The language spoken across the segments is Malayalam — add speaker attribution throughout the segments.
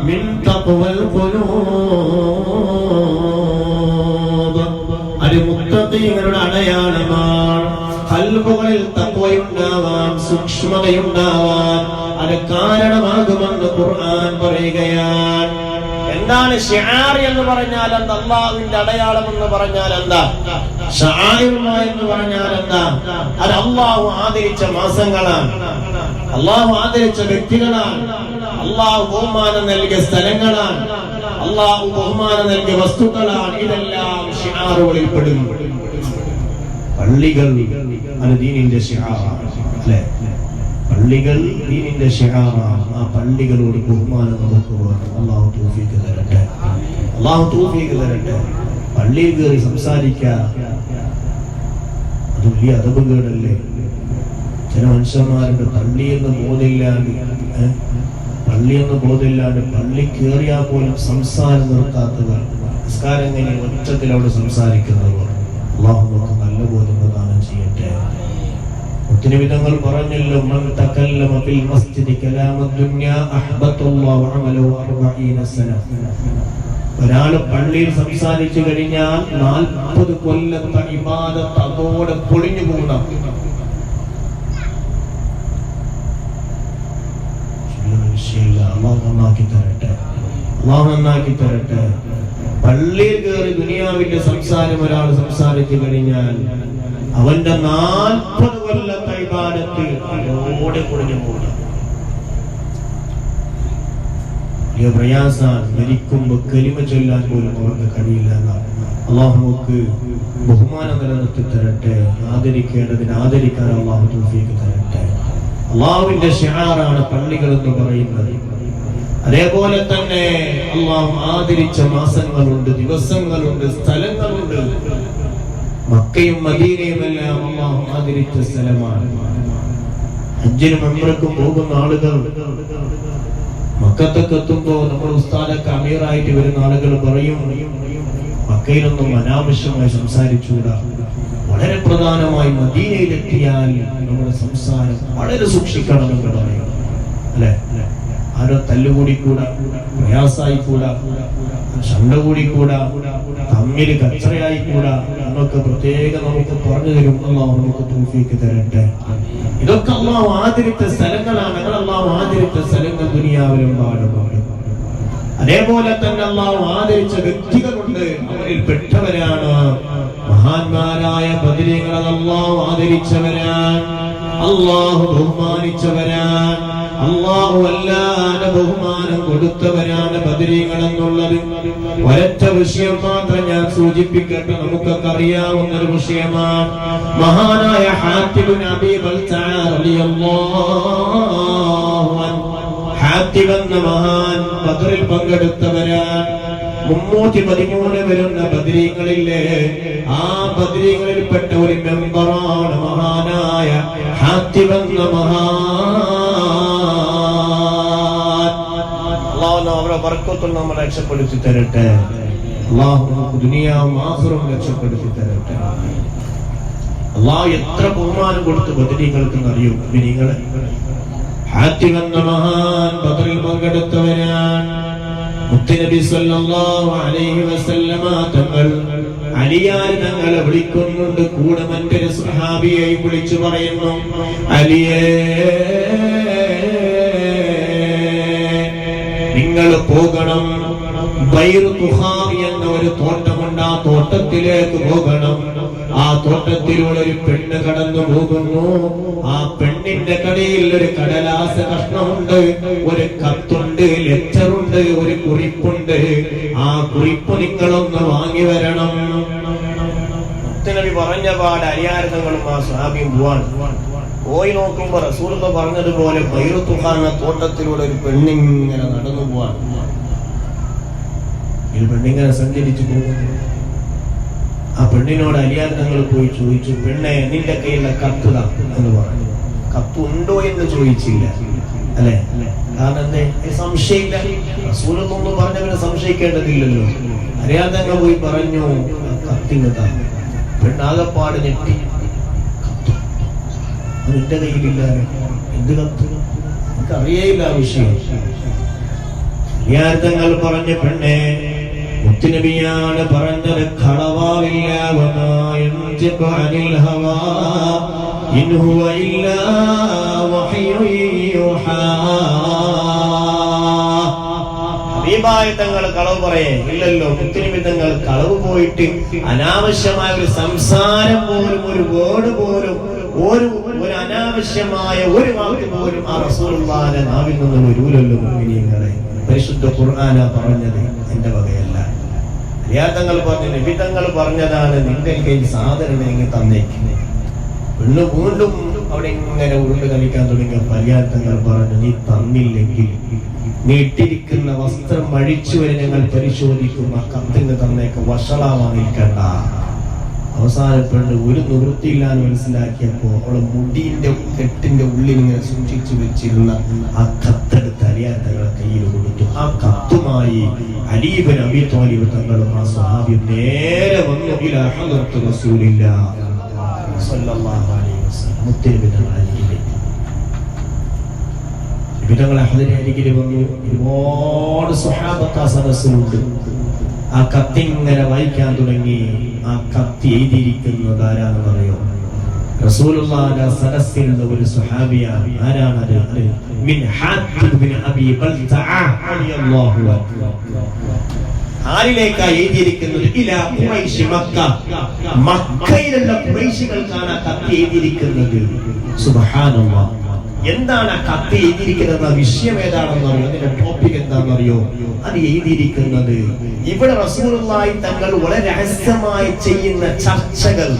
Speaker 1: من تقوى القلوب അത് മുത്തഖീങ്ങളുടെ അടയാളമാണ് കൽബുകളിൽ തക്വയുണ്ടാവാൻ സൂക്ഷ്മതയുണ്ടാവാൻ അത് കാരണമാകുമെന്ന് ഖുർആൻ പറയുകയാണ് എന്താണ് ഷിആർ എന്ന് പറഞ്ഞാൽ എന്താ അള്ളാഹുവിന്റെ അടയാളം എന്ന് പറഞ്ഞാൽ എന്താ ഷായിർമ എന്ന് പറഞ്ഞാൽ എന്താ അത് അള്ളാഹു ആദരിച്ച മാസങ്ങളാണ് അള്ളാഹു ആദരിച്ച വ്യക്തികളാണ് അള്ളാഹു ബഹുമാനം നൽകിയ സ്ഥലങ്ങളാണ്. അള്ളാഹു ബഹുമാനം നൽകിയ വസ്തുക്കളാണ്. ഇതെല്ലാം ഷിഹാറുകളിൽ പെടും. പള്ളികൾ ദീനിന്റെ ഷിആറാണ് അല്ലേ? പള്ളികൾ ദീനിന്റെ ഷിആറാണ് ആ. പള്ളികളോട് ബഹുമാനം നമുക്ക് അള്ളാഹു തൗഫീഖ് തരട്ടെ. അള്ളാഹു തൗഫീഖ് തരട്ടെ. പള്ളിയിൽ കയറി സംസാരിക്കാൻ അത് വലിയ അതപകേടല്ലേ ചില മനുഷ്യന്മാരുടെ ബോധമില്ലാണ്ട് ഏ? പള്ളിയെന്ന് ബോധമില്ലാണ്ട് പള്ളി കയറിയാൽ പോലും സംസാരം നിർത്താത്തവർ നിസ്കാരം എങ്ങനെ ഒറ്റത്തിൽ അവിടെ സംസാരിക്കുന്നവർ. അള്ളാഹു നല്ല ബോധം പ്രദാനം ചെയ്യട്ടെ. ഒത്തിരി വിധങ്ങൾ പറഞ്ഞല്ലോ മൻ തകല്ലമ ദുനിയ അഹ്ബത്തുല്ലാഹു അമലഹു 40 സന ഒരാൾ പള്ളിയിൽ സംസാരിച്ചു കഴിഞ്ഞാൽ നാൽപ്പത് കൊല്ലത്തെ ഇബാദത്ത് അതോടെ പൊളിഞ്ഞു പോകുന്ന വിഷയമില്ല അള്ളാഹു നന്നാക്കി തരട്ടെ. അള്ളാഹു നന്നാക്കി തരട്ടെ. പള്ളിയിൽ കയറി ദുനിയാവിന്റെ സംസാരം ഒരാൾ സംസാരിച്ചു കഴിഞ്ഞാൽ അവന്റെ നാൽപ്പത് കൊല്ലത്തെ ഇബാദത്ത് അതോടെ പൊളിഞ്ഞു പോകണം വലിയ പ്രയാസാണ് മരിക്കുമ്പോ കരിമ ചൊല്ലാൻ പോലും അവർക്ക് കഴിയില്ല എന്നാണ്. അള്ളാഹുക്ക് ബഹുമാനം നിലനിർത്തി തരട്ടെ. ആദരിക്കേണ്ടതിന് ആദരിക്കാൻ അള്ളാഹു തരട്ടെ. അള്ളാഹുവിന്റെ ഷിഹാറാണ് പള്ളികൾ എന്ന് പറയുന്നത്. അതേപോലെ തന്നെ അള്ളാഹു ആദരിച്ച മാസങ്ങളുണ്ട് ദിവസങ്ങളുണ്ട് സ്ഥലങ്ങളുണ്ട്. മക്കയും മദീനയും എല്ലാം അള്ളാഹു ആദരിച്ച സ്ഥലമാണ്. അഞ്ചിനും അമ്പലക്കും പോകുന്ന ആളുകൾ മക്കത്തൊക്കെ എത്തുമ്പോ നമ്മൾ ഉസ്താദൊക്കെ അമീറായിട്ട് വരുന്ന ആളുകൾ പറയും മക്കയിലൊന്നും അനാവശ്യമായി സംസാരിച്ചുകൂടാ. വളരെ പ്രധാനമായി മദീനയിലെത്തിയാൽ നമ്മുടെ സംസാരം വളരെ സൂക്ഷിക്കണം എന്ന് പറയും. അല്ലെ? ആരോ തല്ലുകൂടിക്കൂടാ പ്രയാസായി കൂടാ ശണ്ട കൂടിക്കൂടാ തമ്മിൽ കച്ചറയായി കൂടാ എന്നൊക്കെ പ്രത്യേകം നമുക്ക് പറഞ്ഞു തരും. അള്ളാഹു നമുക്ക് തോഫിക്ക് തരട്ടെ. ഇതൊക്കെ അള്ളാഹു ആദരിച്ച സ്ഥലങ്ങളാണ്. ഞങ്ങൾ അള്ളാഹു ആദരിച്ച സ്ഥലങ്ങൾ ദുനിയാവിലും പാടുപാട് അതേപോലെ തന്നെ അള്ളാഹു ആദരിച്ച വ്യക്തികളുണ്ട്. അവരിൽ പെട്ടവരാണ് മഹാന്മാരായ ബദിരികൾ അള്ളാഹു ആദരിച്ചവരാൻ അള്ളാഹു ബഹുമാനിച്ചവരാൻ അള്ളാഹു അല്ലാതെ ബഹുമാനം കൊടുത്തവരാണ് ബദരീങ്ങൾ എന്നുള്ളത് ഒരൊറ്റ വിഷയം മാത്രം ഞാൻ സൂചിപ്പിക്കട്ടെ നമുക്കൊക്കെ അറിയാവുന്ന ഒരു വിഷയമാണ്. മഹാനായ ഹാത്തിബ് നബി ഹാത്തിബ് എന്ന മഹാൻ ബദറിൽ പങ്കെടുത്തവരാൻ മുന്നൂറ്റി പതിമൂന്ന് വരുന്ന ബദ്രീങ്ങളിലെ ആ ബദരീങ്ങളിൽപ്പെട്ട ഒരു മെമ്പറാണ് മഹാനായ ഹാത്തിബ് എന്ന മഹാൻ. അള്ളാഹു അവരുടെ വർക്കത്തിൽ നമ്മൾ രക്ഷപ്പെടുത്തി തരട്ടെ. അള്ളാഹു നമുക്ക് ദുനിയാവും ആഹുറും രക്ഷപ്പെടുത്തി തരട്ടെ. അള്ളാഹു എത്ര ബഹുമാനം കൊടുത്ത് ബദരീകൾക്ക് അറിയൂ നിങ്ങളെ ഹാത്തിബ് എന്ന മഹാൻ ബദറിൽ പങ്കെടുത്തവരാണ് മുത്തുനബി സല്ലല്ലാഹു അലൈഹി വസല്ലമ തങ്ങൾ അലിയാർ തങ്ങളെ വിളിക്കുന്നുണ്ട്. കൂടെ മറ്റൊരു സ്വഹാബിയെ വിളിച്ചു പറയുന്നു അലിയേ നിങ്ങൾ പോകണം. ബൈറു തുഹാമി എന്ന ഒരു ആ തോട്ടത്തിലേക്ക് പോകണം. ആ തോട്ടത്തിലൂടെ ഒരു പെണ്ണ് കടന്നു പോകുന്നു. ആ പെണ്ണിന്റെ കടയിൽ ഒരു കടലാസ കഷ്ണമുണ്ട്. ഒരു കത്തുണ്ട് ലെറ്ററുണ്ട് ഒരു കുറിപ്പുണ്ട്. ആ കുറിപ്പ് നിങ്ങളൊന്ന് വാങ്ങി വരണം. നബി പറഞ്ഞ പാട് അരിയാരതങ്ങളും ആ സാബിയും പോവാൻ പോയി നോക്കുമ്പോ റസൂർന്ന് പറഞ്ഞതുപോലെ ബൈറുത്തുഖാൻ തോട്ടത്തിലൂടെ ഒരു പെണ്ണിങ്ങനെ നടന്നു പോവാൻ ഒരു പെണ്ണിങ്ങനെ സഞ്ചരിച്ചു പോകുന്നു. ആ പെണ്ണിനോട് അലിയാൻ തങ്ങൾ പോയി ചോദിച്ചു പെണ്ണെ നിന്റെ കയ്യിലെ കത്ത് താ എന്ന് പറഞ്ഞു. കത്ത് ഉണ്ടോ എന്ന് ചോദിച്ചില്ല. അല്ലെ? കാരണം എന്തേ? റസൂലൊന്നും പറഞ്ഞവരെ സംശയിക്കേണ്ടതില്ലല്ലോ. അലിയാർ തങ്ങൾ പോയി പറഞ്ഞു കത്തിങ് താ പെണ്ണാകപ്പാട് ഞെട്ടി. നിന്റെ കയ്യിലില്ല എന്ത് കത്ത് എനിക്ക് അറിയേയില്ല ആ വിഷയം. യാർത്ഥങ്ങൾ പറഞ്ഞ പെണ്ണെ മുത്തുനബിയാണ് പറഞ്ഞത് കളവാവില്ല തങ്ങൾ കളവ് പറയേ ഇല്ലല്ലോ മുത്തുനബി തങ്ങൾ കളവ് പോയിട്ട് അനാവശ്യമായ ഒരു സംസാരം പോലും ഒരു വേർഡ് പോലും ഒരു ഒരു അനാവശ്യമായ ഒരു വാക്ക് പോലും ആ റസൂലുള്ളാഹിന്റെ നാവിൽ നിന്നും വരൂലല്ലോ മുഅ്മിനീങ്ങളെ. പരിശുദ്ധ ഖുർആന പറഞ്ഞത് എന്റെ വകയല്ല. അലിയാത്തങ്ങൾ പറഞ്ഞു നബി തങ്ങൾ പറഞ്ഞതാണ് നിന്റെ കയ്യിൽ സാധനം ഇങ്ങനെ തന്നേക്കുന്നത് വീണ്ടും വീണ്ടും അവിടെ ഇങ്ങനെ ഉരുണ്ട് കളിക്കാൻ തുടങ്ങിയ പര്യാത്തങ്ങൾ പറഞ്ഞു നീ തന്നില്ലെങ്കിൽ നീ ഇട്ടിരിക്കുന്ന വസ്ത്രം അഴിച്ചു വരെ ഞങ്ങൾ പരിശോധിക്കും ആ കത്തിന് തന്നേക്ക് വഷളാവാൻ നിൽക്കണ്ട അവസാന പെണ്ണ് ഒരു നിവൃത്തിയില്ലാന്ന് മനസ്സിലാക്കിയപ്പോ അവളെ മുടിന്റെ കെട്ടിന്റെ ഉള്ളിൽ ഇങ്ങനെ സൂക്ഷിച്ചു വെച്ചിരുന്ന ആ കത്തെടുത്ത് അലിയാത്തങ്ങളെ കയ്യിൽ കൊടുത്തു. ആ കത്തുമായി അലീബൻ അബി തങ്ങളും ആ സ്വഹാബിയും നേരെ വന്നു. വന്നു ഒരുപാട് സ്വഹാബത്ത് സദസ്സിലുണ്ട്. ആ കത്തി ഇങ്ങനെ വായിക്കാൻ തുടങ്ങി ആ കത്തി എഴുതിയിരിക്കുന്നത് ആരാണെന്ന് അറിയോ റസൂലുള്ളാഹിന്റെ ഒരു ആരാണത്? മിൻ ഹാത്തിബ് മക്ക. സുബ്ഹാനല്ലാഹ് എന്താണ് കത്ത് എഴുതിയിരിക്കുന്നത്? വിഷയം ഏതാണെന്ന് അറിയോ? അതിന്റെ ടോപ്പിക് എന്താണെന്നറിയോ അത് എഴുതിയിരിക്കുന്നത് ഇവിടെ റസൂലുള്ളാഹി തങ്ങൾ വളരെ രഹസ്യമായി ചെയ്യുന്ന ചർച്ചകൾ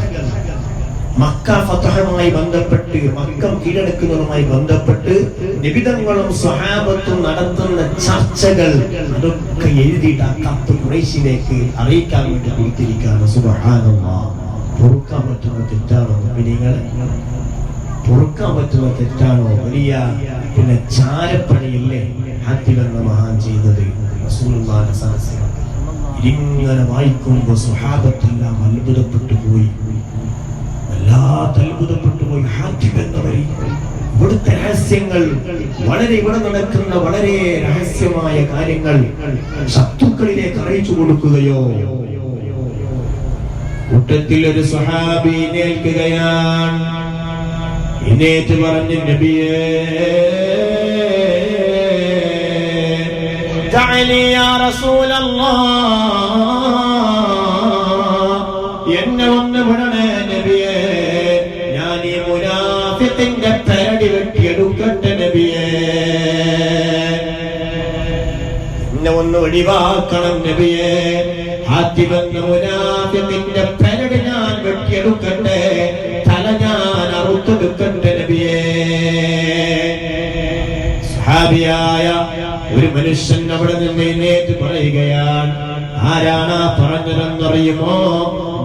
Speaker 1: മക്ക ഫതഹമായി ബന്ധപ്പെട്ട് മക്കം കീഴടക്കുന്നതുമായി ബന്ധപ്പെട്ട് നിബിതങ്ങളും സ്വഹാബത്തും നടത്തുന്ന ചർച്ചകൾ അതൊക്കെ എഴുതിയിട്ട് ആ കത്ത് കുറേശിലേക്ക് അറിയിക്കാൻ വേണ്ടി കൊടുത്തിരിക്കുകയാണ്. സുബ്ഹാനല്ലാഹ്. പൊറുക്കാൻ പറ്റുന്ന തെറ്റാണോ മുഅ്മിനീങ്ങളെ. പൊറുക്കാൻ പറ്റുന്ന തെറ്റാണോ? വലിയ പിന്നെ ചാരപ്പണിയില്ലേ ഹാറ്റി എന്ന മഹാൻ ചെയ്തത്. ഇങ്ങനെ വായിക്കുമ്പോൾ സ്വഹാബത്തെല്ലാം അത്ഭുതപ്പെട്ടു പോയി. വല്ലാത്ത അത്ഭുതപ്പെട്ടു പോയി. എന്നവർ ഇവിടുത്തെ രഹസ്യങ്ങൾ വളരെ ഇവിടെ നടക്കുന്ന വളരെ രഹസ്യമായ കാര്യങ്ങൾ ശത്രുക്കളിലേക്ക് അറിയിച്ചു കൊടുക്കുകയോ? കൂട്ടത്തിൽ ഒരു ഏൽക്കുകയാണ്. എന്നേറ്റ് പറഞ്ഞ നബിയേ. എന്നെ ഒന്ന് വിടണേ നബിയേ. ഞാൻ ഈ മുനാഫ്യത്തിന്റെ പേടി വെട്ടിയെടുക്കട്ടെ നബിയേ. എന്നെ ഒന്ന് ഒഴിവാക്കണം നബിയേ. ആദ്യമെന്ന മുനാഫ്യത്തിന്റെ പേരടി ഞാൻ വെട്ടിയെടുക്കട്ടെ. തല ഞാൻ അറുത്തെടുക്കട്ടെ. സഹാബിയായ ഒരു മനുഷ്യൻ അവിടെ നിന്ന് എഴുന്നേറ്റ് പറയുകയാണ് ആരാണ് പറഞ്ഞതെന്നറിയുമോ?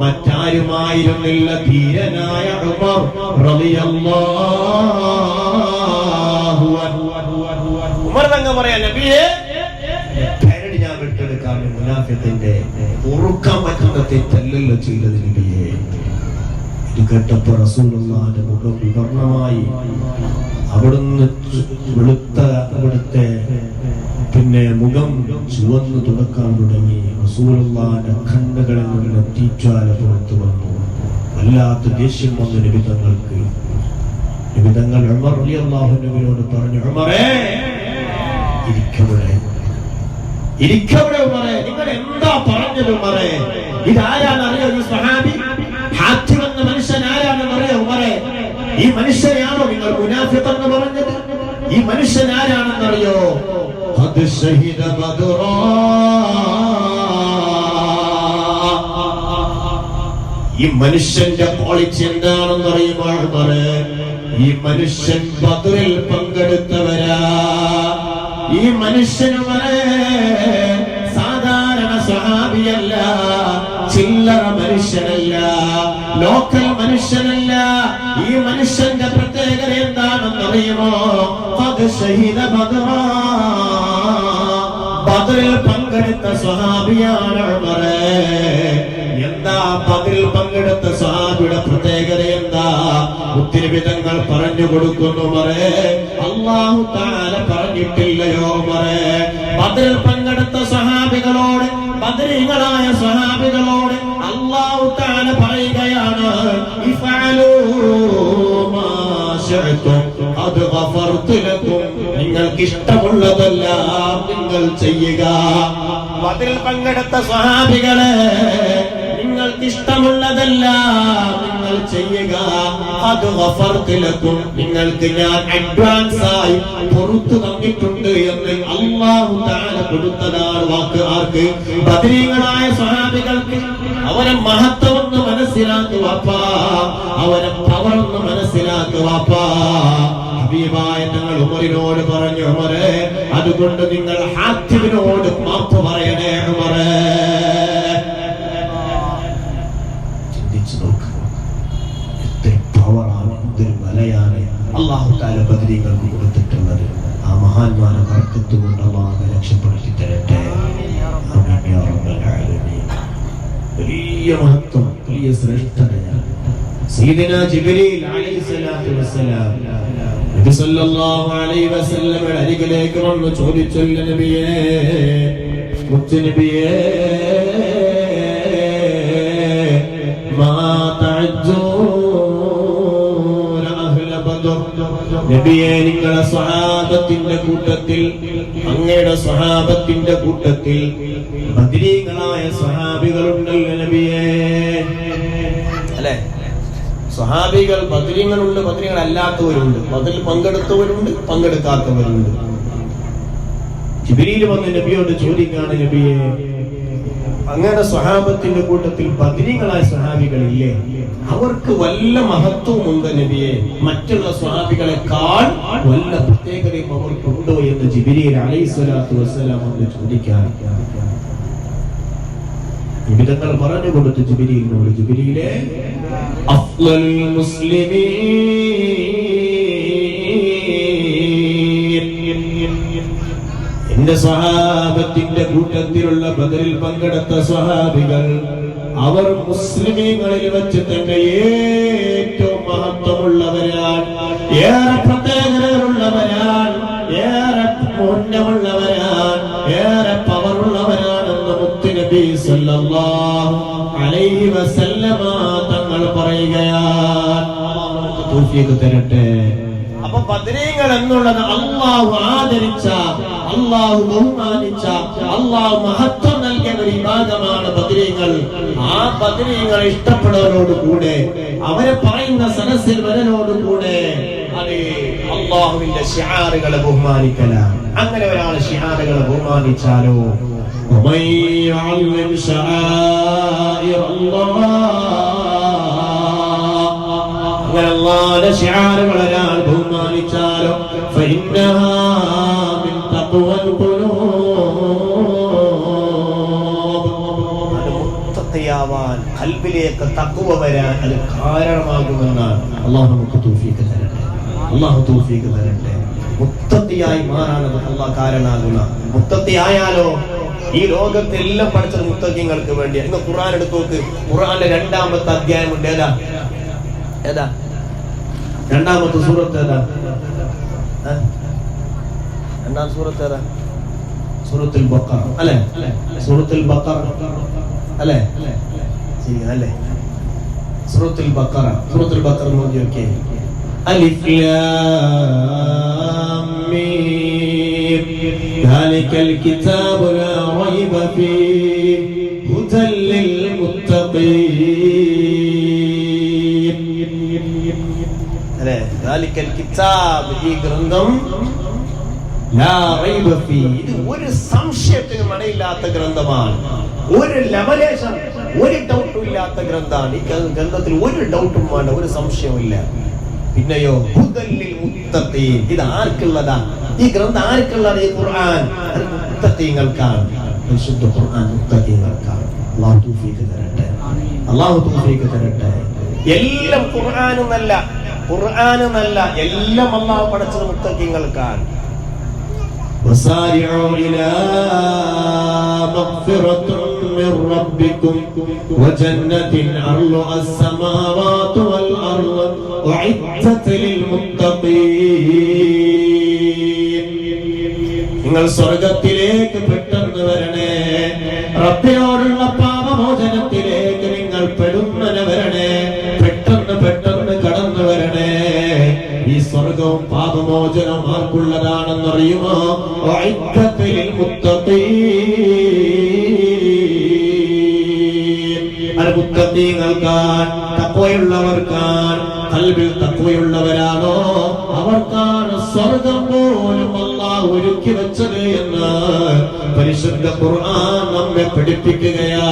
Speaker 1: മറ്റാരുമായിരുന്നില്ല ധീരനായ ഉമർ ഞാൻ വിട്ടെടുക്കാൻ മുനാഫിത്തിന്റെ പൊറുക്കാൻ പറ്റുന്ന തെറ്റല്ലല്ലോ ചെയ്തത് ഇത് കേട്ടപ്പോ റസൂലുള്ളാഹിന്റെ മുഖം വിവർണമായി. അവിടുന്ന് വെളുത്ത അവിടുത്തെ പിന്നെ മുഖം ചുവന്നു തുടക്കാൻ തുടങ്ങി. റസൂലുള്ളാഹിന്റെ കണ്ണുകളിൽ നിന്ന് തീച്ചാല പുറത്തു വന്നു. വല്ലാത്ത ദേഷ്യം വന്നു നിബിതങ്ങൾക്ക്. നിബിതങ്ങൾ ഉമർ റളിയല്ലാഹുവിനോട് പറഞ്ഞു ഉമറേ ഇരിക്കവിടെ. ഇരിക്കവിടെ ഉമറേ. നിങ്ങൾ എന്താ പറഞ്ഞത് ഉമറേ? ഈ സ്വഹാബി? ഹാത്തിം എന്ന മനുഷ്യൻ ആരാണെന്ന് പറയാ ഉമറെ ഈ മനുഷ്യനെയാണോ നിങ്ങൾ മുനാഫിഖ് എന്ന് പറഞ്ഞത്? ഈ മനുഷ്യൻ ആരാണെന്നറിയോ അത് ഷഹീദ ബദുറോ. ഈ മനുഷ്യന്റെ ക്വാളിറ്റി എന്താണെന്ന് അറിയുമ്പോൾ ഈ മനുഷ്യൻ ബദറിൽ പങ്കെടുത്തവരാ. ഈ മനുഷ്യന് സാധാരണ സഹാബിയല്ല ചില്ലറ മനുഷ്യനല്ല. ലോക്കൽ മനുഷ്യനല്ല. ഈ മനുഷ്യന്റെ പ്രത്യേകത എന്താണെന്ന് അറിയുമോ? അത് ഷഹീദ ബദറാ. ബദറിൽ പങ്കെടുത്ത സ്വഹാബിയാണ് എന്താ ബദറിൽ പങ്കെടുത്ത സ്വഹാബിയുടെ പ്രത്യേകത എന്താ? ഒത്തിരി വിധങ്ങൾ പറഞ്ഞു കൊടുക്കുന്നു മറേ അള്ളാഹു താല പറഞ്ഞിട്ടില്ലയോ മറേ ബദറിൽ പങ്കെടുത്ത സഹാബികളോട് ബദരീങ്ങളായ സഹാബികളോട് ലക്കും നിങ്ങൾക്ക് ഇഷ്ടമുള്ളതെല്ലാം നിങ്ങൾ ചെയ്യുക. അതിൽ പങ്കെടുത്ത സ്വഹാബികളെ നിങ്ങൾക്ക് ഇഷ്ടമുള്ളതെല്ലാം നിങ്ങൾ ചെയ്യുക. അത് വഫർത്തിലെത്തും നിങ്ങൾക്ക് ഞാൻ അഡ്വാൻസ് ആയി പുറത്തു തന്നിട്ടുണ്ട് എന്ന് അള്ളാഹു താല കൊടുത്തതാണ് വാക്ക്. ആർക്ക്? ബദരീകളായ സ്വഹാബികൾക്ക്. അവരെ മഹത്വം മനസ്സിലാക്കുവാപ്പാ അവരെ പവർ ഒന്ന് മനസ്സിലാക്കുവാപ്പാ ഹബീബായ ഞങ്ങൾ ഉമറിനോട് പറഞ്ഞു ഉമറെ അതുകൊണ്ട് നിങ്ങൾ ഹാത്തിബിനോട് മാപ്പ് പറയണേ ഉമറെ. ചിന്തിച്ചു നോക്കുക എത്ര പവറാണ് എന്തൊരു വലയാണ് അള്ളാഹു താല ബദരീകൾക്ക് കൊടുത്തിട്ടുള്ളത്. ആ മഹാന്മാരെ വർക്കത്തുകൊണ്ട് അള്ളാഹെ രക്ഷപ്പെടുത്തി തരട്ടെ. ആമീൻ യാ റബ്ബൽ ആലമീൻ. വലിയ മഹത്വം വലിയ ശ്രേഷ്ഠതയാണ്. സീദന ജിബ്രീൽ അലൈഹിസ്സലാത്തു വസ്സലാം നബി സല്ലല്ലാഹു അലൈഹി വസല്ലമയുടെ അരികിലേക്ക് വന്ന് ചോദിച്ചല്ല നബിയേ മുത്തു നബിയേ നബിയെ നിങ്ങളെ സ്വഹാബത്തിന്റെ കൂട്ടത്തിൽ അങ്ങയുടെ സ്വഹാബത്തിന്റെ കൂട്ടത്തിൽ ബദരീകളായ സ്വഹാബികളുണ്ടല്ലോ നബിയേ. അല്ലേ? സ്വഹാബികൾ ബദരീങ്ങളുണ്ട് അല്ലാത്തവരുണ്ട് അതിൽ പങ്കെടുത്തവരുണ്ട് പങ്കെടുക്കാത്തവരുണ്ട്. ജിബിരിയിൽ വന്ന് നബിയോട് ചോദിക്കാണ് നബിയെ അങ്ങയുടെ സ്വഹാബത്തിന്റെ കൂട്ടത്തിൽ ബദ്രികളായ സ്വഹാബികൾ ഇല്ലേ അവർക്ക് വല്ല മഹത്വവും മഹത്വമുണ്ട് നബിയെ. മറ്റുള്ള സ്വഹാബികളെക്കാൾ വല്ല പ്രത്യേകതയും അവർക്കുണ്ടോ എന്ന് ജിബിരിയിൽ അലൈസ്വലാത്തു വസ്സലാം എന്ന് ചോദിക്കാൻ. വിവിധങ്ങൾ പറഞ്ഞു കൊടുത്തു ജിബിരിയിലിനോട് ജിബിരിയിലെ അഫ്ലൽ മുസ്ലിമീൻ എന്റെ സഹാബത്തിന്റെ കൂട്ടത്തിലുള്ള ബദലിൽ പങ്കെടുത്ത സഹാബികൾ അവർ മുസ്ലിമീങ്ങളിൽ വെച്ച് തന്നെ ഏറ്റവും മഹത്വമുള്ളവരാണ്. ഏറെ പ്രത്യേകതകളുള്ളവരാണ്. ഏറെ പുണ്യമുള്ളവരാണ് ഏറെ പവറുള്ളവരാണെന്ന് മുത്തുനബി അലൈഹി വസല്ലമ തങ്ങൾ പറയുകയാണ്. തൗഫീഖ് തരട്ടെ. അപ്പൊ ബദരീങ്ങൾ എന്നുള്ളത് അള്ളാഹു ആദരിച്ച അള്ളാഹു ബഹുമാനിച്ച അള്ളാഹു മഹത്വം നൽകിയ ഒരു വിഭാഗമാണ് ബദരീങ്ങൾ ആ ബദരീങ്ങളെ ഇഷ്ടപ്പെടുന്നവരോട് കൂടെ അവരെ പറയുന്ന സദസ്സിൽ വരനോട് കൂടെ അത് അള്ളാഹുവിന്റെ ശിഹാറുകളെ ബഹുമാനിക്കലാണ് അങ്ങനെ ഒരാൾ ഷിഹാറുകളെ ബഹുമാനിച്ചാലോ? അങ്ങനെ അള്ളാഹുവിന്റെ ഷിഹാറുകൾ ഒരാൾ ബഹുമാനിച്ചാലോ? മുത്തഖിയാവാൻ തക്കുവ വരാൻ അത് കാരണമാകുമെന്ന് അള്ളാഹു നമുക്ക് തൗഫീഖ് തരട്ടെ. അള്ളാഹു തൗഫീഖ് തരട്ടെ. മുത്തത്തിയായി മാറാനത് അള്ളാഹ് കാരണമാകുന്ന. മുത്തത്തിയായാലോ? ഈ ലോകത്തെല്ലാം പഠിച്ചത് മുത്തക്കിങ്ങൾക്ക് വേണ്ടി. ഇന്ന് ഖുറാൻ എടുത്തു നോക്ക്. ഖുറാന്റെ രണ്ടാമത്തെ അധ്യായം ഉണ്ട്. ഏതാ? ഏതാ? രണ്ടാമത്തെ സൂറത്ത് ഏതാ? രണ്ടാം സൂറത്ത് ഏതാ? സൂറത്തുൽ ബക്കർ അല്ലേ? സൂറത്തുൽ ബക്കർ അല്ലേ? ചെയ്യുന്നത് സൂറത്തുൽ ബക്കറ സൂറത്തുൽ ബക്കറ നോക്കി അലിഫ് ലാം മീം. ദാലികൽ കിതാബു റൈബ ഫീഹി ഹുദൽ ലിൽ മുത്തഖീൻ. അല്ലേ? കിതാബ് ഗ്രന്ഥം ലാ റൈബ ഇത് ഒരു സംശയത്തിനും മണയില്ലാത്ത ഗ്രന്ഥമാണ്. ഒരു ലവലേശം ഒരു ഡൗട്ടും ഇല്ലാത്ത ഗ്രന്ഥമാണ് ഈ ഗ്രന്ഥത്തിൽ ഒരു ഡൗട്ടും വേണ്ട ഒരു സംശയവും ഇല്ല പിന്നെയോ ഇത് ആർക്കുള്ളതാ? ഈ ഗ്രന്ഥം ആർക്കുള്ളതാണ് ഈ ഖുർആൻ. അത് മുത്തഖീങ്ങൾക്കാണ്. പരിശുദ്ധ ഖുർആൻ മുത്തഖീങ്ങൾക്കാണ്. അല്ലാഹു തൗഫീഖ് തരട്ടെ. അല്ലാഹു തൗഫീഖ് തരട്ടെ. എല്ലാം ഖുർആനൊന്നല്ല ഖുർആനൊന്നല്ല എല്ലാം അല്ലാഹു പഠിച്ചത് മുത്തഖീങ്ങൾക്കാണ്. وسارعوا إلى مغفرة من ربكم وجنة عرضها السماوات والأرض أعدت للمتقين നിങ്ങൾ സ്വർഗത്തിലേക്ക് പെട്ടെന്ന് വരണേ റബ്ബിനോടുള്ള പാപമോചനത്തിലേക്ക് സ്വർഗവും പാപമോചനവും ആർക്കുള്ളതാണെന്നറിയുമോ? കൽബിൽ തഖ്വയുള്ളവരാണോ അവർക്കാണ് സ്വർഗം പോലും അല്ല ഒരുക്കി വെച്ചത് എന്ന് പരിശുദ്ധ ഖുർആൻ നമ്മെ പഠിപ്പിക്കുകയാണ്.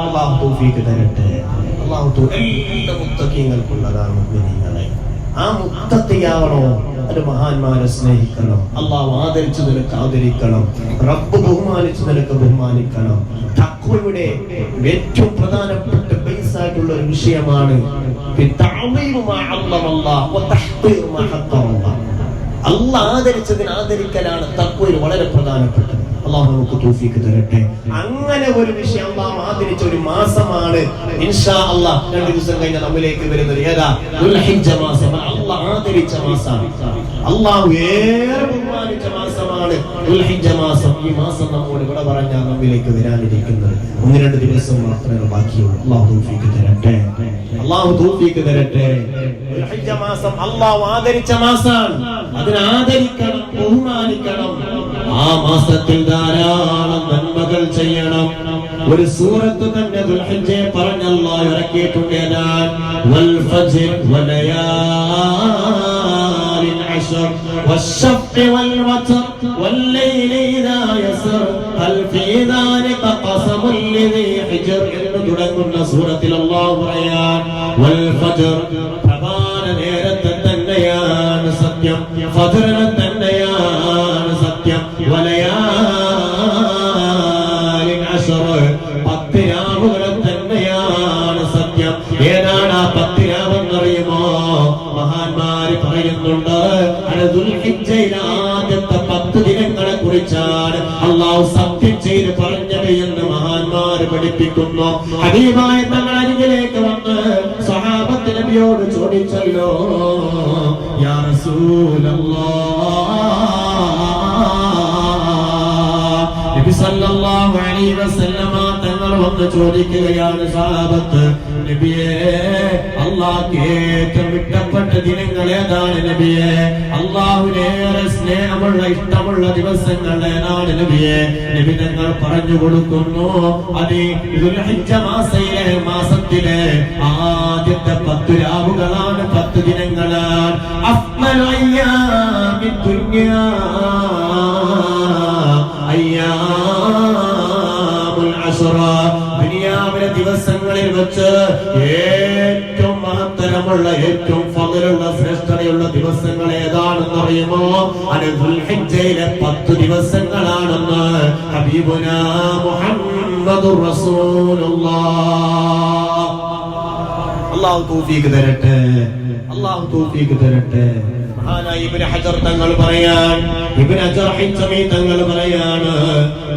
Speaker 1: അല്ലാഹു തൗഫീഖ് തരട്ടെ. അള്ളാഹു എല്ലാ മുത്തക്കീങ്ങൾക്കുള്ളതാണ് മുഅ്മിനീങ്ങളെ ആ മുത്തത്തെയാവണോ? അത് മഹാന്മാരെ സ്നേഹിക്കണം. അള്ളാഹ് ആദരിച്ചു നിനക്ക് ആദരിക്കണം. റബ്ബ് ബഹുമാനിച്ചു നിനക്ക് ബഹുമാനിക്കണം. തക്കുവയുടെ ഏറ്റവും പ്രധാനപ്പെട്ട ബേസ് ആയിട്ടുള്ള ഒരു വിഷയമാണ് അള്ള ആദരിച്ചതിന് ആദരിക്കലാണ് തക്കുവയിൽ വളരെ പ്രധാനപ്പെട്ടത്. അള്ളാഹു നമുക്ക് തൗഫീഖ് തരട്ടെ. അങ്ങനെ ഒരു വിഷയം അള്ളാഹ് ആദരിച്ച ഒരു മാസമാണ്. ഇൻഷാ അള്ളാഹ് രണ്ട് ദിവസം കഴിഞ്ഞ നമ്മിലേക്ക് വരുന്നത്. ഏതാ? ദുൽഹിജ്ജ മാസം. അള്ളാഹ് ആദരിച്ച മാസമാണ് അള്ളാഹു ഏറെ ബഹുമാനിച്ച മാസമാണ് ദുൽഹിജ്ജ മാസം. ഈ മാസം നമ്മോട് ഇവിടെ പറഞ്ഞ നമ്മിലേക്ക് വരാനിരിക്കുന്നത്. ഒന്ന് രണ്ട് ദിവസം മാത്രമേ ബാക്കിയുള്ളൂ. അള്ളാഹു തൗഫീഖ് തരട്ടെ. അള്ളാഹു തൗഫീഖ് തരട്ടെ. ദുൽഹിജ്ജ മാസം അള്ളാഹു ആദരിച്ച മാസമാണ് അതിനെ ആദരിക്കണം ബഹുമാനിക്കണം. ആ മാസത്തിൽ ധാരാളം നന്മകൾ ചെയ്യണം ഒരു സൂറത്ത് തന്നെ ദുൽഹിജ്ജയെ പറഞ്ഞല്ലോ ഇറക്കിയിട്ടുണ്ട് ഞാൻ വൽ ഫജ്ർ വലയാലിൻ അശ്ർ والشفع والوتر والليل إذا يسر هل في ذلك قسم لذي حجر എന്ന് തുടങ്ങുന്ന സൂറത്തിൽ അല്ലാഹു പറയാൻ വൽ ഫജ്ർ പ്രധാന നേരത്തെ തന്നെയാണ് സത്യം ഫജ്റിനെ പഠിപ്പിക്കുന്നു ഹബീബായ തങ്ങൾ അരികിലേക്ക് വന്ന് സഹാബത്ത് നബിയോട് ചോദിച്ചല്ലോ യാ റസൂലല്ലാഹ് നബി സല്ലല്ലാഹു അലൈഹി വസല്ലമ തങ്ങൾ വന്ന് ചോദിക്കുകയാണ് സഹാബത്ത് നബിയേ അള്ളാഹ്ക്ക് ഏറ്റവും ദിനങ്ങൾ ഏതാണ് നബിയെ? അള്ളാഹുലേറെ സ്നേഹമുള്ള ഇഷ്ടമുള്ള ദിവസങ്ങൾ ഏതാണ് നബിയെ? നബി തങ്ങൾ പറഞ്ഞു കൊടുക്കുന്നു അത് മാസയിലെ മാസത്തിലെ ആദ്യത്തെ പത്ത് രാവുകളാണ് പത്ത് ദിനങ്ങളാണ്. അയ്യാമുൽ ദുനിയാവിലെ ദിവസങ്ങളിൽ വെച്ച് ഏറ്റവും മഹത്തരമുള്ള ഏറ്റവും ഫضലുള്ള ശ്രേഷ്ഠതയുള്ള ദിവസങ്ങൾ ഏതാണെന്ന് അറിയുമോ അത് പത്ത് ദിവസങ്ങളാണെന്ന് ഹബീബുന മുഹമ്മദ് റസൂലുള്ളാഹ്. അള്ളാഹു തൗഫീഖ് തരട്ടെ. അള്ളാഹു തൗഫീഖ് തരട്ടെ. ഹജർ തങ്ങൾ പറയാൻ ഇബ്നു ഹജർ ഹിജ്മി തങ്ങൾ പറയാണ്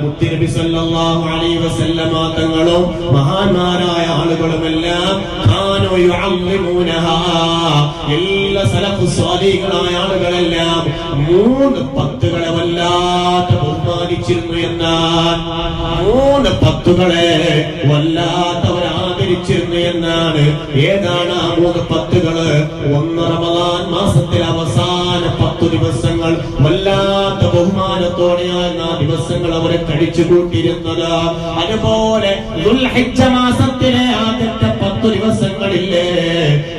Speaker 1: മുത്തുനബി സല്ലല്ലാഹു അലൈഹി വസല്ലമ തങ്ങളും മഹാന്മാരായ ആളുകളുമെല്ലാം ഖാനു യുഅല്ലിമൂനഹാ എല്ലാ സലഫു സ്വാലിഹുകളായ ആളുകളെല്ലാം മൂന്ന് പത്തുകളെ വല്ലാത്ത ബഹുമാനിച്ചിരുന്നു എന്നാൽ മൂന്ന് പത്തുകളെ വല്ലാത്തവർ ആദരിച്ചിരുന്നു എന്നാണ്. ഏതാണ് ആ മൂന്ന് പത്തുകൾ? ഒന്ന് റമദാൻ മാസത്തിലെ അവസാന പത്തു ദിവസങ്ങൾ. വല്ലാത്ത ബഹുമാനത്തോടെയാണ് ആ ദിവസങ്ങൾ അവരെ കഴിച്ചു കൂട്ടിയിരുന്നത്. അതുപോലെ മാസത്തിലെ ആദ്യത്തെ പത്തു ദിവസങ്ങളില്ലേ?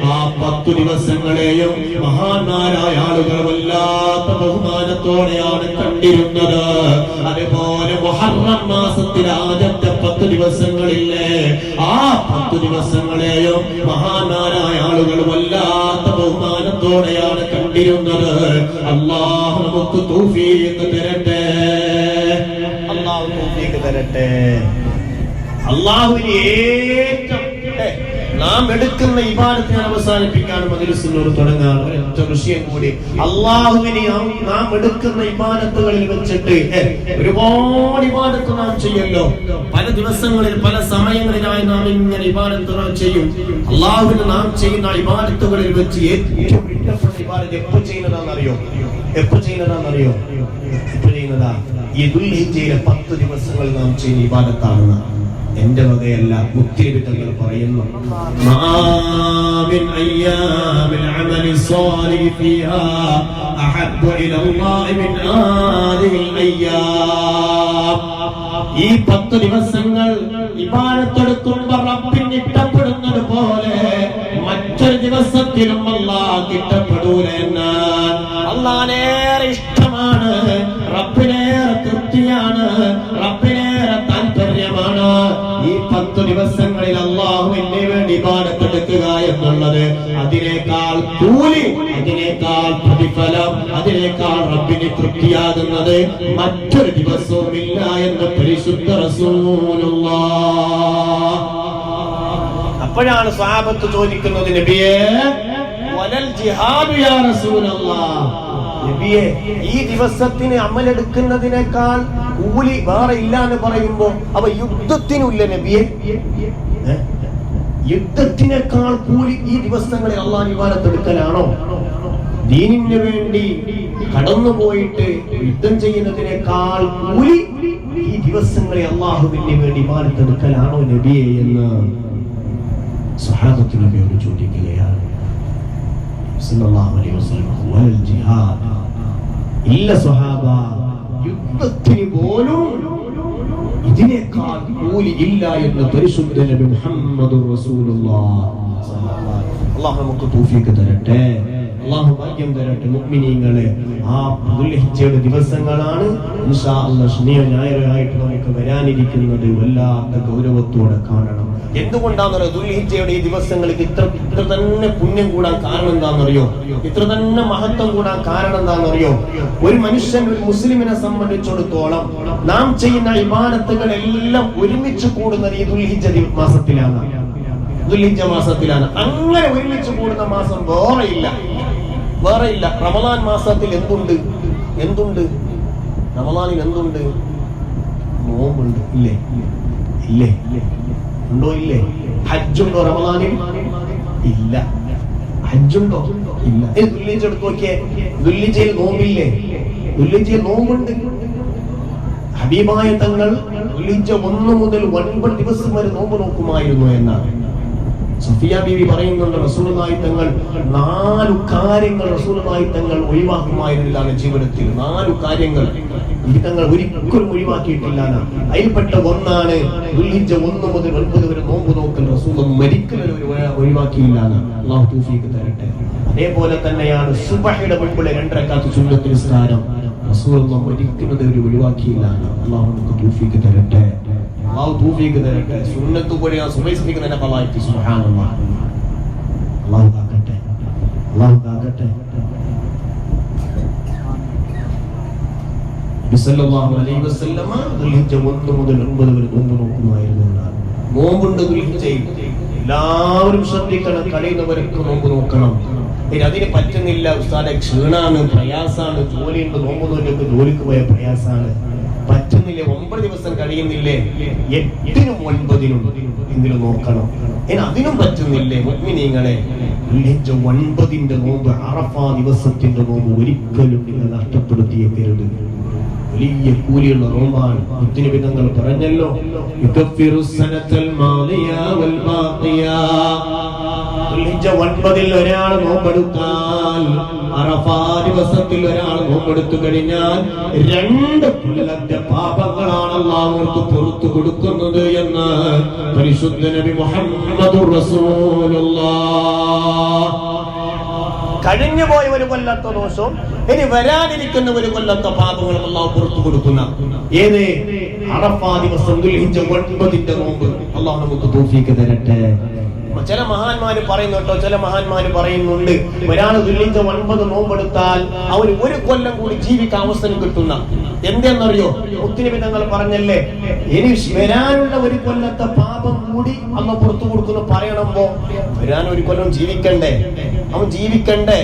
Speaker 1: ആ പത്തു ദിവസങ്ങളെയും മഹാന്മാരായ ആളുകൾ വല്ലാത്ത ബഹുമാനത്തോടെയാണ് കണ്ടിരുന്നത്. അതുപോലെ മാസത്തിലെ ആദ്യത്തെ പത്ത് ദിവസങ്ങളില്ലേ? ആ പത്തു ദിവസങ്ങളെയും മഹാനാരായ ആളുകൾ വല്ലാത്ത ബഹുമാനത്തോടെയാണ് കണ്ടിരുന്നത്. അള്ളാഹ് നമുക്ക് തരട്ടെ. അള്ളാഹു തരട്ടെ. അള്ളാഹുവിന് ഏറ്റവും നാം എടുക്കുന്ന ഇബാദത്തിനെ അവസാനിപ്പിക്കാനും മദ്രസിനോട് തുടങ്ങാൻ ഒരൊറ്റ വിഷയം കൂടി അള്ളാഹുവിനെ നാം എടുക്കുന്ന ഇബാദത്തുകളിൽ വെച്ചിട്ട് ഒരുപാട് ഇബാദത്ത് നാം ചെയ്യല്ലോ. പല ദിവസങ്ങളിൽ പല സമയങ്ങളിലായി നാം ഇങ്ങനെ ഇബാദത്തുകൾ ചെയ്യും. അള്ളാഹുവിന് നാം ചെയ്യുന്ന ഇബാദത്തുകളിൽ വെച്ച് ഏറ്റവും ഇഷ്ടപ്പെട്ട ഇബാദത്ത് എപ്പോ ചെയ്യുന്നതാണെന്നറിയോ? എപ്പോ ചെയ്യുന്നതാണെന്നറിയോ? എപ്പോ ചെയ്യുന്നതാ? ഈ ദുൽഹിജയിലെ പത്ത് ദിവസങ്ങൾ നാം ചെയ്യുന്ന ഇബാദത്താണെന്ന്. എന്റെ വകയല്ല മുത്തിരി തങ്ങൾ പറയുന്നു ഈ പത്ത് ദിവസങ്ങൾ ഇബാദത്തെടുക്കുമ്പോൾ റബ്ബിന് ഇഷ്ടപ്പെടുന്നത് പോലെ മറ്റൊരു ദിവസത്തിലും അല്ല ഇഷ്ടപ്പെടൂല എന്നാൽ നേരെ ഇഷ്ടമാണ് പ്രതിഫലം അതിനേക്കാൾ റബ്ബിന് തൃപ്തിയാകുന്നത് മറ്റൊരു ദിവസവും ഇല്ല എന്ന് പരിശുദ്ധ റസൂലുള്ള അപ്പോഴാണ് സ്വാപത്ത് ചോദിക്കുന്നത് നബിയെ വലൽ യാ നബിയെ ഈ ദിവസത്തിന് അമലെടുക്കുന്നതിനേക്കാൾ കൂലി വേറെ ഇല്ല എന്ന് പറയുമ്പോ അവ യുദ്ധത്തിനുമില്ല നബിയെ? യുദ്ധത്തിനേക്കാൾ കൂലി ഈ ദിവസങ്ങളെ അള്ളാഹ് വിവാദത്തെടുക്കലാണോ? ദീനിന് വേണ്ടി കടന്നുപോയിട്ട് യുദ്ധം ചെയ്യുന്നതിനേക്കാൾ കൂലി ഈ ദിവസങ്ങളെ അള്ളാഹുവിന് വേണ്ടി മാറിത്തെടുക്കലാണോ നബിയെ എന്ന് സഹാബത്തിനോട് ചോദിക്കുകയാണ്. ഇല്ല സ്വഹാബ യുദ്ധത്തിന് പോലും ഇതിനേക്കാൾ കൂലി ഇല്ല എന്ന് പരിശുദ്ധ നബി മുഹമ്മദ് റസൂലുള്ള അള്ളാഹു നമുക്ക് തൗഫീഖ് തരട്ടെ. അള്ളാഹു ഭാഗ്യം തരട്ടെ മുഅ്മിനീങ്ങളെ. ആ ദുൽഹിജ്ജയുടെ ദിവസങ്ങളാണ് ശനിയോ ഞായറോ ആയിട്ട് നമുക്ക് വരാനിരിക്കുന്നത്. വല്ലാത്ത ഗൗരവത്തോടെ കാണണം. എന്തുകൊണ്ടാണെന്നറിയോ? ദുൽഹിജ്ജയുടെ ഈ ദിവസങ്ങൾക്ക് ഇത്ര ഇത്ര തന്നെ പുണ്യം കൂടാൻ കാരണം എന്താണെന്നറിയോ? ഇത്ര തന്നെ മഹത്വം കൂടാൻ കാരണം എന്താണെന്നറിയോ? ഒരു മനുഷ്യൻ ഒരു മുസ്ലിമിനെ സംബന്ധിച്ചിടത്തോളം നാം ചെയ്യുന്ന ഇബാദത്തുകൾ എല്ലാം ഒരുമിച്ച് കൂടുന്നത് ഈ ദുൽഹിജ്ജ ദി- മാസത്തിലാണ്. ദുൽഹിജ്ജ മാസത്തിലാണ്. അങ്ങനെ ഒരുമിച്ച് കൂടുന്ന മാസം വേറെ ഇല്ല വേറെ ഇല്ല റമദാൻ മാസത്തിൽ എന്തുണ്ട്? എന്തുണ്ട്? റമദാനിൽ എന്തുണ്ട്? നോമ്പുണ്ട്. ഇല്ലേ? ഇല്ലേ? ഉണ്ടോ? ഇല്ലേ? ഹജ്ജുണ്ടോ റമദാനിൽ? ഇല്ല. ഹജ്ജുണ്ടോ? ഇല്ല. ദുല്ലിജ എടുത്ത് നോക്കിയേ. ദുല്ലിജയിൽ നോമ്പില്ലേ? ദുല്ലിജയിൽ നോമ്പുണ്ട്. ഹബീബായ തങ്ങൾ ദുല്ലിജ ഒന്ന് മുതൽ ഒൻപത് ദിവസം വരെ നോമ്പ് നോക്കുമായിരുന്നു എന്നാണ്. സഫിയ ബീവി പറയുന്നുണ്ട് റസൂലുള്ളാഹി തങ്ങൾ നാലു കാര്യങ്ങൾ റസൂലുള്ളാഹി തങ്ങൾ ഒഴിവാക്കുമായിരുന്നില്ല ജീവിതത്തിൽ നാലു കാര്യങ്ങൾ തങ്ങൾ ഒരിക്കലും ഒഴിവാക്കിയിട്ടില്ല. അതിൽപ്പെട്ട ഒന്നാണ് ദുൽഹിജ്ജ ഒന്ന് മുതൽ ഒൻപത് വരെ നോമ്പ് നോക്കൽ റസൂൽ മരിക്കലും ഒഴിവാക്കിയില്ല. അള്ളാഹു തൗഫീഖ് തരട്ടെ അതേപോലെ തന്നെയാണ് സുബഹയുടെ മുൻപിലെ രണ്ടരക്കാത്ത സുന്നത്ത് സ്ഥാനം റസൂൽ മരിക്കുന്നത് ഒരു ഒഴിവാക്കിയില്ല. അള്ളാഹു നമുക്ക് തൗഫീഖ് തരട്ടെ അള്ളാഹു തൂഫീക്ക് തരട്ടെ സുന്നത്ത് പോലെ ആ സുബൈസ്മിക്കുന്നതിനെ കളായിട്ട് സുബ്ഹാനല്ലാഹ് അള്ളാഹു കാക്കട്ടെ അള്ളാഹു എന്നാണ്. നോമ്പുണ്ട് എല്ലാവരും ശ്രദ്ധിക്കണം കഴിയുന്നവർക്ക് നോമ്പ് നോക്കണം. പിന്നെ അതിന് പറ്റുന്നില്ല ഉസ്താദെ ക്ഷീണാണ് പ്രയാസാണ് ജോലിയുണ്ട് നോമ്പ് നോറ്റൊക്കെ ജോലിക്ക് പോയ പ്രയാസാണ്. പറ്റുന്നില്ലേ ഒമ്പത് ദിവസം കഴിയുന്നില്ലേ? എട്ടിനും ഒൻപതിനും എങ്കിലും നോക്കണം. ഇനി അതിനും പറ്റുന്നില്ലേ മുഗ്മിനീങ്ങളെ ഒൻപതിന്റെ നോമ്പ് അറഫാ ദിവസത്തിന്റെ നോമ്പ് ഒരിക്കലും നിങ്ങൾ നഷ്ടപ്പെടുത്തിയേക്കരുത്. വലിയ കൂലിയുള്ള റോമാണ് മുത്തിനബി തങ്ങൾ പറഞ്ഞല്ലോ ഒൻപതിൽ ഒരാൾ നോമ്പെടുത്താൽ അറഫാ ദിവസത്തിൽ ഒരാൾ നോമ്പെടുത്തു കഴിഞ്ഞാൽ രണ്ട് കൊല്ലത്തെ പാപങ്ങളാണ് അള്ളാഹുർക്ക് പുറത്തു കൊടുക്കുന്നത് എന്ന് പരിശുദ്ധ നബി മുഹമ്മദ് കഴിഞ്ഞു പോയ ഒരു കൊല്ലത്തെ ദോഷവും ഇനി വരാനിരിക്കുന്ന ഒരു കൊല്ലത്തെ പാപങ്ങളും അള്ളാഹു പുറത്തു കൊടുക്കുന്ന ഏത്? അറഫാ ദിവസം ഒൻപതിന്റെ നോമ്പ്. അള്ളാഹു നമുക്ക് തൗഫീക്ക് തരട്ടെ. ചില മഹാന്മാര് പറയുന്നു കേട്ടോ ചില മഹാന്മാര് പറയുന്നുണ്ട്. ഒരാൾ ദുല്ലിച്ച് ഒൻപത് നോമ്പെടുത്താൽ അവന് ഒരു കൊല്ലം കൂടി ജീവിക്കാൻ അവസരം കിട്ടുന്ന. എന്തെന്നറിയോ? ഒത്തിരി തങ്ങൾ പറഞ്ഞല്ലേ? ഇനി വരാനുള്ള ഒരു കൊല്ലത്തെ പാപം കൂടി അന്ന് പുറത്തു കൊടുക്കുന്നു പറയണമ്പോ വരാൻ ഒരു കൊല്ലം ജീവിക്കണ്ടേ? അവൻ ജീവിക്കണ്ടേ?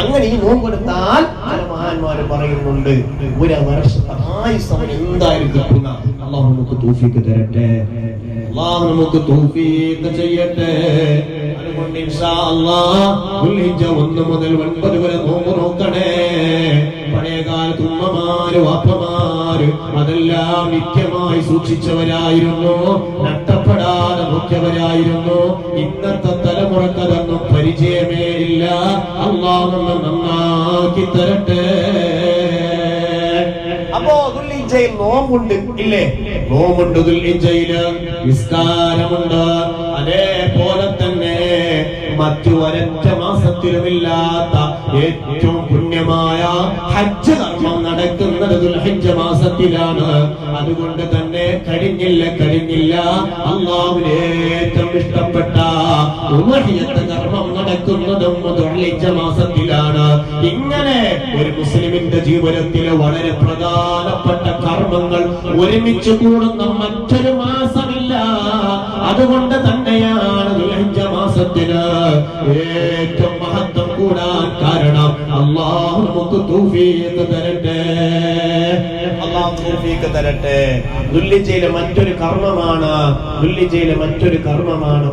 Speaker 1: അങ്ങനെ ഈ നോമ്പെടുത്താൽ ചില മഹാന്മാര് പറയുന്നുണ്ട്. ഒരു വർഷത്തെ ആയുസ് അവൻ എന്തായാലും കിട്ടുന്ന. അള്ളാഹു നമുക്ക് തൂഫിക്ക് തരട്ടെ. അള്ളാഹു നമുക്ക് തൗഫീഖ് ചെയ്യട്ടെ. അതുകൊണ്ട് ഇൻഷാ അല്ലാഹ് ദുൽഹിജ്ജ ഒന്ന് മുതൽ ഒൻപത് വരെ നോമ്പ് നോക്കണേ. പഴയകാലത്ത് ഉമ്മമാര് വാപ്പമാര് അതെല്ലാം നിത്യമായി സൂക്ഷിച്ചവരായിരുന്നു. നഷ്ടപ്പെടാതെ നോക്കിയവരായിരുന്നു. ഇന്നത്തെ തലമുറക്കതൊന്നും പരിചയമേ ഇല്ല അള്ളാഹ് നന്നാക്കി തരട്ടെ. ദുൽഹിജ്ജയിൽ നോമ്പുണ്ട് ഇല്ലേ? നോമ്പുണ്ട് ഇഞ്ചയിൽ വിസ്താരമുണ്ട്. അതേപോലെ തന്നെ മറ്റു ഒരൊറ്റ മാസത്തിലുമില്ലാത്ത ഏറ്റവും പുണ്യമായ ഹജ്ജ് കർമ്മം നടക്കുന്നത് ദുൽഹജ്ജ മാസത്തിലാണ്. അതുകൊണ്ട് തന്നെ കഴിഞ്ഞില്ല കഴിഞ്ഞില്ല. അള്ളാഹുവിന് ഏറ്റവും ഇഷ്ടപ്പെട്ട ഉമഹിയത്ത് കർമ്മം നടക്കുന്നതും ദുൽഹിജ്ജ മാസത്തിലാണ്. ഇങ്ങനെ ഒരു മുസ്ലിമിന്റെ ജീവിതത്തിലെ വളരെ പ്രധാനപ്പെട്ട കർമ്മങ്ങൾ ഒരുമിച്ച് കൂടുന്ന മറ്റൊരു മാസമില്ല. അതുകൊണ്ട് തന്നെയാണ് ദുൽഹിജ്ജ മാസത്തിന് ഏറ്റവും മഹത്വം കൂടാൻ കാരണം. അള്ളാഹു നമുക്ക് തരട്ടെ. അള്ളാഹു തരട്ടെ. ദുല്ലിജയിലെ മറ്റൊരു കർമ്മമാണ്. ദുല്ലിജയിലെ മറ്റൊരു കർമ്മമാണ്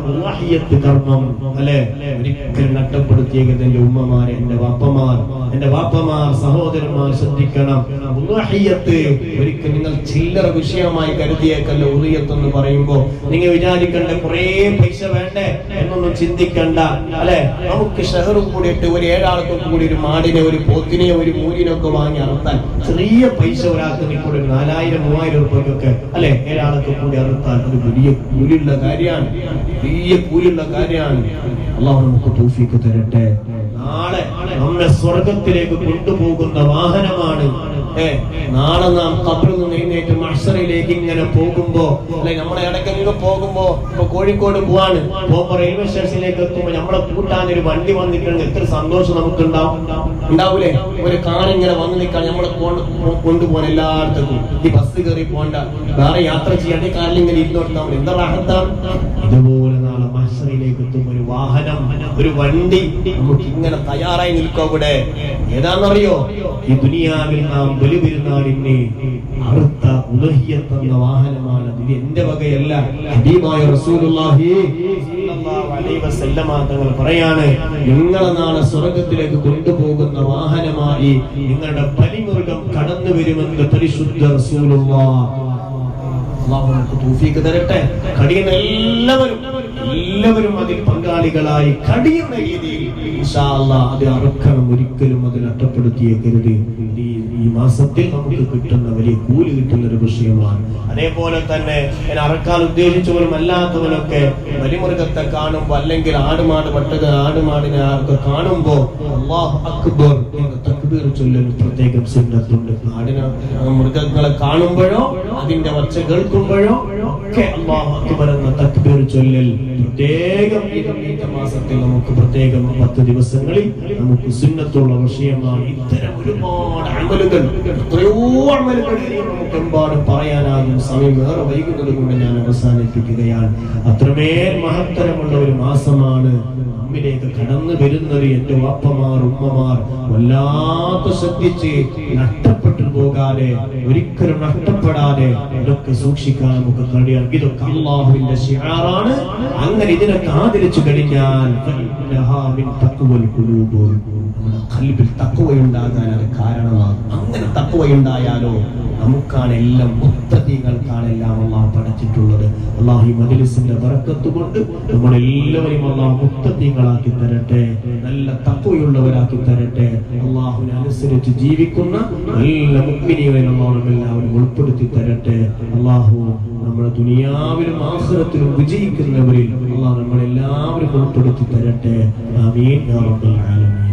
Speaker 1: കർമ്മം. അല്ലെ? ഒരിക്കലും നഷ്ടപ്പെടുത്തിയത് എന്റെ ഉമ്മമാർ എന്റെ വാപ്പമാർ എന്റെ വാപ്പമാർ സഹോദരന്മാർ ശ്രദ്ധിക്കണം. ഒരിക്കൽ നിങ്ങൾ ചില്ലറ വിഷയമായി കരുതിയേക്കല്ല ഉറിയത്ത് എന്ന് പറയുമ്പോ നിങ്ങൾ വിചാരിക്കേണ്ട കുറേ പൈസ വേണ്ടേ എന്നൊന്നും ചിന്തിക്കണ്ട അല്ലെ? നമുക്ക് ഷെഹറും കൂടിയിട്ട് ഒരു ഏഴാൾക്കും കൂടി ഒരു മാടിനെ ഒരു പോത്തിനെ ഒരു മൂലിനെ ഒക്കെ വാങ്ങി അറുത്താൽ ചെറിയ പൈസ ഒരാൾക്ക് കൂടി നാലായിരം മൂവായിരം ഉറുപ്പൊക്കെ അല്ലെ? ഏഴാൾക്ക് കൂടി അറുത്താൽ ഒരു വലിയ കൂലിയുള്ള കാര്യമാണ് വലിയ കൂലിയുള്ള കാര്യമാണ്. അള്ളാഹു നമുക്ക് തരട്ടെ. നാളെ നമ്മെ സ്വർഗത്തിലേക്ക് കൊണ്ടുപോകുന്ന വാഹനമാണ്. നാളെ നാം കബറിൽ നിന്ന് എഴുന്നേറ്റ് മത്സരയിലേക്ക് ഇങ്ങനെ പോകുമ്പോ അല്ലെ നമ്മളെ ഇടയ്ക്കെങ്കിലും പോകുമ്പോ ഇപ്പൊ കോഴിക്കോട് പോവാണ്. പോകുമ്പോ റെയിൽവേ സ്റ്റേഷനിലേക്ക് എത്തുമ്പോ നമ്മളെ കൂട്ടാൻ ഒരു വണ്ടി വന്നിട്ടുണ്ട്. എത്ര സന്തോഷം നമുക്ക് ഉണ്ടാവും ഉണ്ടാവൂലേ? ഒരു കാർ ഇങ്ങനെ വന്ന് നിൽക്കാൻ നമ്മളെ കൊണ്ട് കൊണ്ടുപോകാൻ എല്ലായിടത്തേക്കും. ഈ ബസ് കയറി പോണ്ട വേറെ യാത്ര ചെയ്യാണ്ട് കാറിൽ ഇങ്ങനെ ഇരുന്നോട്ടാവും എന്താ റാഹത്താണ് ഇതുപോലെ നാളെ മത്സരയിലേക്ക് എത്തുമ്പോ ഒരു വാഹനം ഒരു വണ്ടി നമുക്ക് ഇങ്ങനെ തയ്യാറായി നിൽക്കും അവിടെ ഏതാണെന്നറിയോ? ഈ ദുനിയാവിൽ നാം ബലിപെരുന്നാളിനെ അറുത്ത തന്ന വാഹനമാണ്. ഇത് എന്റെ വകയല്ല. ഹബീബായ റസൂലുള്ളാഹി തങ്ങൾ പറയാണ് നിങ്ങളെ നാളെ സ്വർഗത്തിലേക്ക് കൊണ്ടുപോകുന്ന വാഹനമായി നിങ്ങളുടെ പലിമൃഗം കടന്നു വരുമെന്ന് പരിശുദ്ധ റസൂലുള്ള അള്ളാഹു തരട്ടെ. കടിയുന്ന എല്ലാവരും എല്ലാവരും അതിൽ പങ്കാളികളായി കടിയുന്ന രീതിയിൽ അത് അറുക്കണം ഒരിക്കലും അതിൽ അട്ടപ്പെടുത്തിയേക്കരുത്. ഈ മാസത്തിൽ നമുക്ക് കിട്ടുന്ന വലിയ കൂലി കിട്ടുന്ന ഒരു വിഷയമാണ്. അതേപോലെ തന്നെ ഞാൻ അറക്കാൻ ഉദ്ദേശിച്ചവരും അല്ലാത്തവരൊക്കെ വലിമൃഗത്തെ കാണുമ്പോ അല്ലെങ്കിൽ ആടുമാട് പട്ടത് ആടുമാടിനെ ഒക്കെ കാണുമ്പോ അള്ളാഹു അക്ബർ തക്ബീർ ആടിനെ മൃഗങ്ങളെ കാണുമ്പോഴോ അതിന്റെ ഒച്ച കേൾക്കുമ്പോഴോ ഒക്കെ അള്ളാഹു അക്ബർ എന്ന തക്ബീർ ചൊല്ലൽ പ്രത്യേകം മാസത്തിൽ നമുക്ക് പ്രത്യേകം പത്ത് ദിവസങ്ങളിൽ നമുക്ക് സുന്നത്തുള്ള വിഷയമാണ് ഇത്തരം ഒരുപാട് അമലുകൾ എത്രയോ അമലുകൾ നമുക്ക് എമ്പാടും പറയാനാകും. സമയം വേറെ വൈകുന്നത് കൊണ്ട് ഞാൻ അവസാനിപ്പിക്കുകയാണ്. അത്രമേൽ മഹത്തരമുള്ള ഒരു മാസമാണ് നമ്മിലേക്ക് കടന്നു വരുന്നത് എന്റെ വാപ്പമാർ ഉമ്മമാർ. വല്ലാത്ത ശ്രദ്ധിച്ച് നഷ്ടപ്പെട്ടു പോകാതെ ഒരിക്കലും നഷ്ടപ്പെടാതെ ഇതൊക്കെ സൂക്ഷിക്കാൻ നമുക്ക് കഴിയണം. ഇതൊക്കെ അള്ളാഹുവിന്റെ ശിആറാണ് അങ്ങനെ ഇതിനൊക്കെ ആദരിച്ചു കഴിഞ്ഞാൽ കൽബിൽ തഖ്വയുണ്ടാകാൻ അത് കാരണമാകും. അങ്ങനെ തക്കുവയുണ്ടായാലോ നമുക്കാണ് എല്ലാം മുത്തീകൾക്കാണ് എല്ലാം അള്ളാഹ് പഠിച്ചിട്ടുള്ളത് അള്ളാഹി ഈ വറക്കത്ത് കൊണ്ട് നമ്മളെല്ലാവരും അള്ളാഹ് മുത്തീകളാക്കി തരട്ടെ നല്ല തക്കവയുള്ളവരാക്കി തരട്ടെ. അള്ളാഹുവിനെ അനുസരിച്ച് ജീവിക്കുന്ന നല്ല മുഗ്മിനികളെ അള്ളാഹു എല്ലാവരും ഉൾപ്പെടുത്തി തരട്ടെ. അള്ളാഹു നമ്മളെ ദുനിയാവിലും ആഹ്ലത്തിലും വിജയിക്കുന്നവരിൽ അള്ളാഹ് നമ്മളെല്ലാവരും ഉൾപ്പെടുത്തി തരട്ടെ. ആമീൻ. ആലമീൻ.